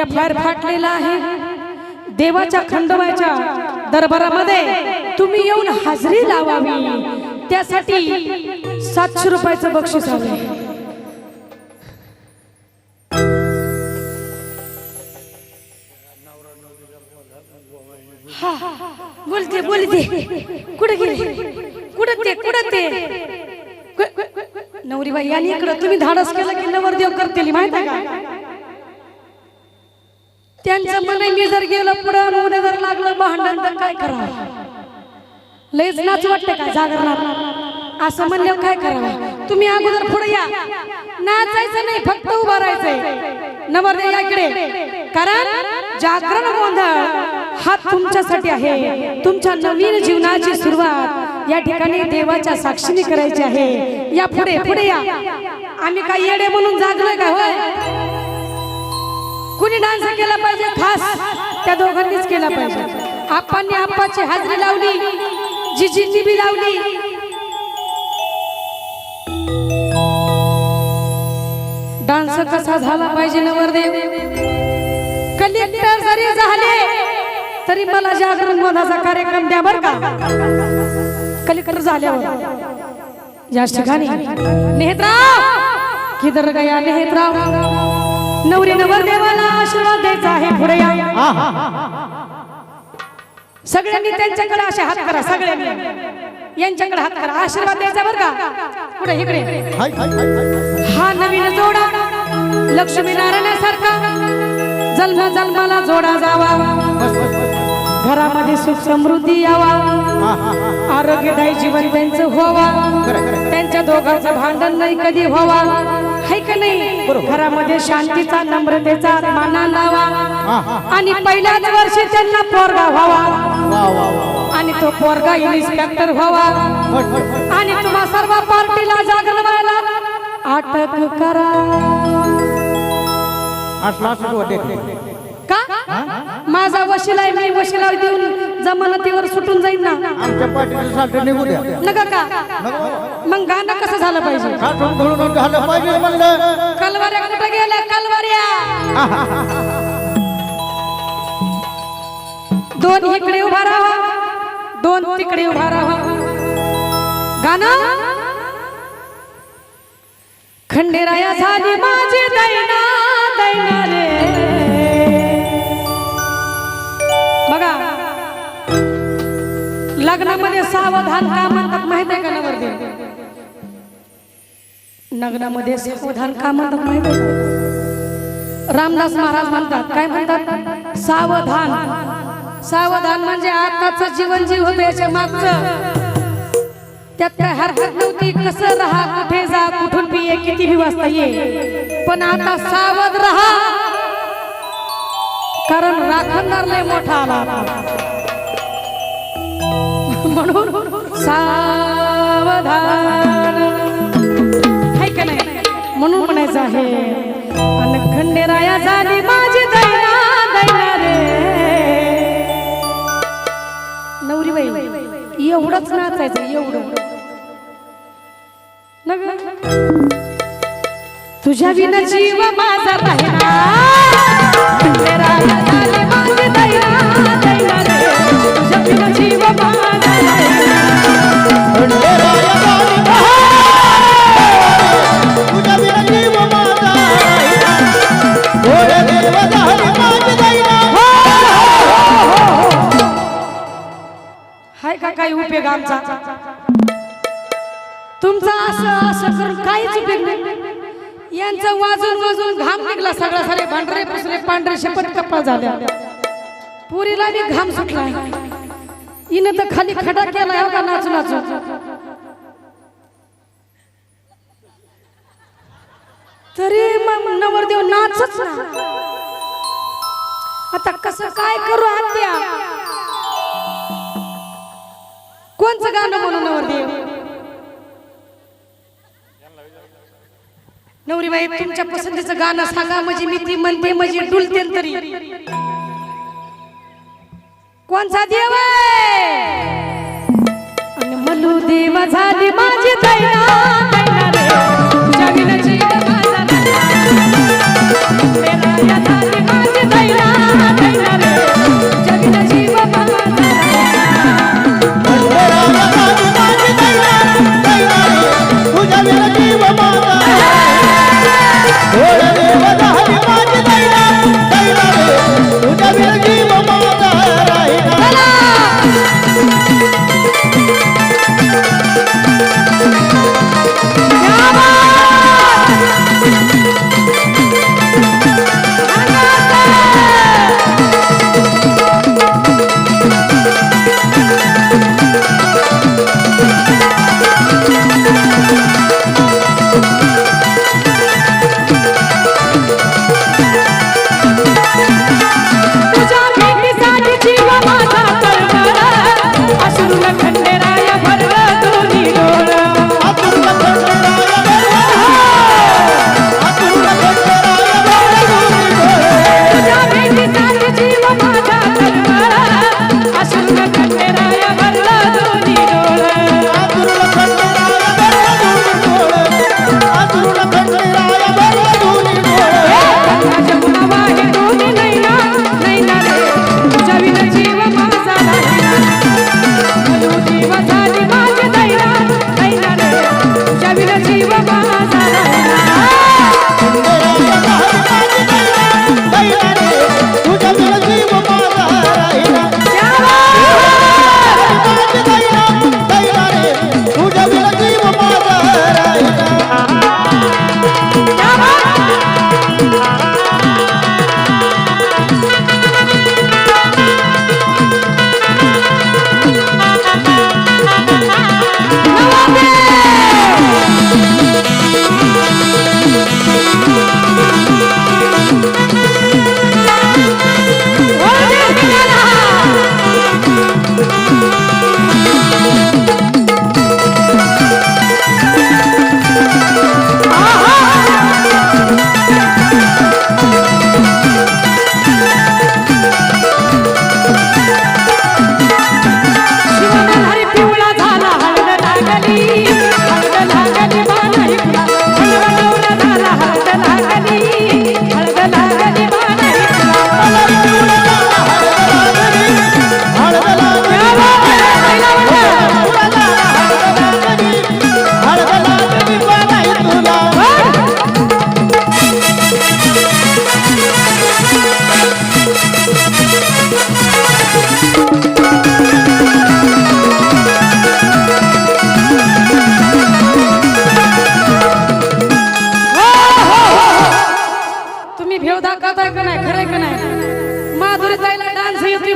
या फार फाटलेला आहे. देवाच्या खंडोबाच्या दरबारामध्ये तुम्ही येऊन हाजरी लावावी. त्यासाठी सातशे रुपयाचं बक्षीस आलं बोलते बोलते कुठे गेले? कुठं ते कुठं ते? कु- नवरी बाई इकडं. तुम्ही धाडस केलं की नवरदेव करतील माहिती आहे का? त्यांचं मन मी जर गेलं पुढं उद्या जर लागलं भांडण तर काय करावं? लयच नाच वाटतं का जागरणार असं म्हणल्यावर काय करावं? तुम्ही अगोदर पुढे या. नाचायचं नाही फक्त उभं राहायचंय या इकडे. कारण जागरण गोंधळ हा तुमच्यासाठी आहे. तुमच्या नवीन जीवनाची सुरुवात या ठिकाणी देवाच्या साक्षीने करायची आहे. या पुढे पुढे या. आम्ही काय येडे म्हणून जागलोय का होय? कुणी डान्स केला पाहिजे? खास. त्या दोघांनीच केला पाहिजे. आप्पांनी आप्पाची हाजरी लावली. जिजींनी बी लावली. डान्स कसा झाला पाहिजे नवरदेव? कलेक्टर जरी झाले. तरी मला जागरण गोंधाचा कार्यक्रम द्या बर का. कलेक्टर झाल्यावर हो. या ठिकाणी. नेहतराव. किधर गया नेहतराव. नवरी नवरदेवाला आशीर्वाद द्यायचा आहे पुढे या. सगळ्यांनी त्यांच्याकडे असे हात करा सगळ्यांनी. यांच्याकडे हात करा आशीर्वाद द्यायचा बरं का? पुढे इकडे. हा नवीन जोडा लक्ष्मी नारायणासारखा. जन्म जन्माला जोडा जावा. घरामध्ये सुख समृद्धी यावा. आरोग्यदायी जीवन त्यांचं व्हावा. त्यांच्या दोघांचं भांडण नाही कधी व्हावा. है का नाही? घरामध्ये शांतीचा नम्रतेचा माना लावा. आणि पहिल्याच वर्षी त्यांना पोरगा व्हावा. आणि तो पोरगा इन्स्पेक्टर व्हावा. आणि तुम्हा सर्व पार्टीला जागरण व्हायला. अटक करा. माझा वशिला आहे मी वशिला देऊन जमानतीवर सुटून जाईन ना. आमच्या पाठीचं साठं निघू द्या. नका का? मग गाणं कसं झालं पाहिजे? साठून घालून झालं पाहिजे म्हणलं. कलवाऱ्या कुठे गेल्या? कलवाऱ्या! दोन इकडे उभा राहा. दोन तिकडे उभा राहा. गाणं? खंडेराया झाली माझी दैना दैना रे लग्नामध्ये सावधान का म्हणतात माहीत आहे का नवरदेव? लग्नामध्ये सावधान का म्हणतात माहीत आहे रामदास महाराज म्हणतात काय म्हणतात? सावधान. सावधान म्हणजे आताच जीवन जीव होतं याच्या मागचं. त्यात काय हरकत नव्हती कसं राहा कुठे जा कुठून पिये किती बी वाजता ये. पण आता सावध राहा. कारण राखणदार लय मोठा आला म्हणून सावधान. है का नाही? म्हणून म्हणायचं आहे अन खंडेराया झाली माझी दैना दैना रे. नवरी बाई एवढंच नाचायचं एवढं. तुझ्या विना जीव माझा राहिना वेग आमचा तुमचा असं असं करून काहीच उपयोग नाही. यांचं वाजून वाजून घाम निघला सगळा सारे भांडरे पुसरे पांढरे शपथ कप्पा झाल्या. पुरीला बी घाम सुटला. हिनं तर खाली खडा केला का नाचू नाचू तरी मग नवरदेव नाचच ना. आता कसं काय करू आत्या? कोणचं गाणं म्हणून नवरदेव? नवरीबाई तुमच्या पसंतीचं गाणं सांगा म्हणजे मी ती म्हणते म्हणजे डुलते तरी. कोणचा देव आहे? देव झाली माझी दैना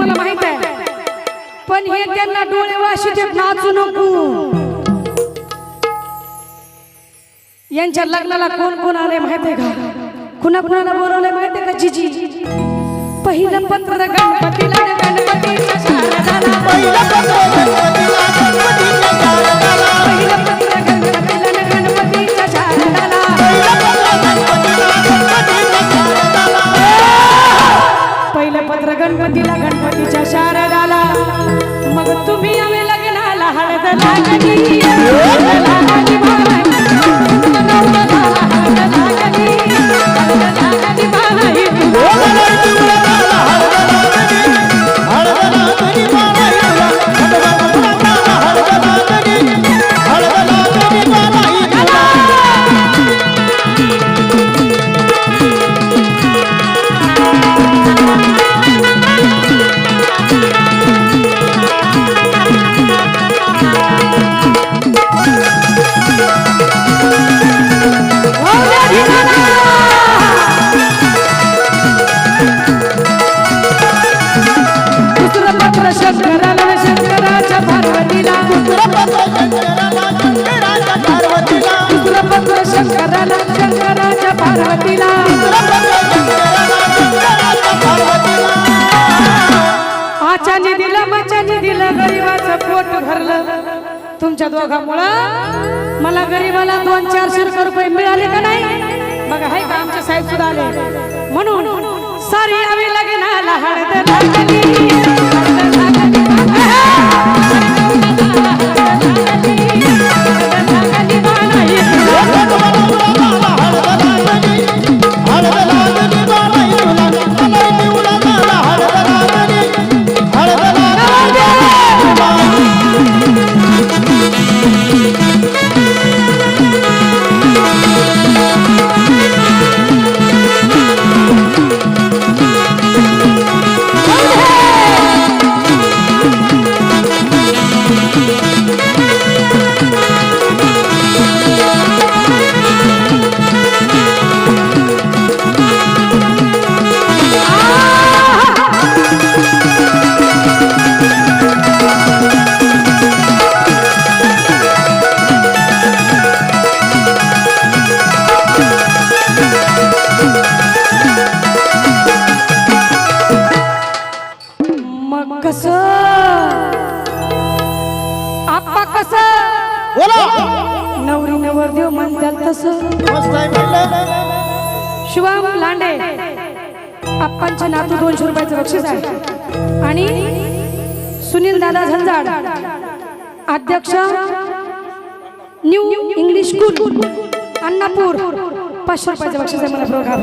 तुम्हाला माहीत आहे. पण हे त्यांना डोळे वाशीचे नाचू नको. यांच्या लग्नाला कोण कोण आले माहितीये का? कुणा कुणाला बोलवलंय माहितीये का जिजी? पहिलं पत्र गणपतीला न पहिलं पत्र तुमच्या दोघांमुळं मला गरीबाला दोन चारशे रुपये मिळाले का नाही? बघा हाय का आमचे साहेब सुद्धा आले. म्हणून सारी आम्ही लग्नाला हळद लागली नवरदेव तसं शिवम लांडे आप्पांच्या नातू दोनशे रुपयाचं बक्षीस आहे. आणि सुनील दादा झंजाड अध्यक्ष न्यू इंग्लिश स्कूल अन्नापूर पाचशे रुपयाचं बक्षीस आहे मला प्रोग्राम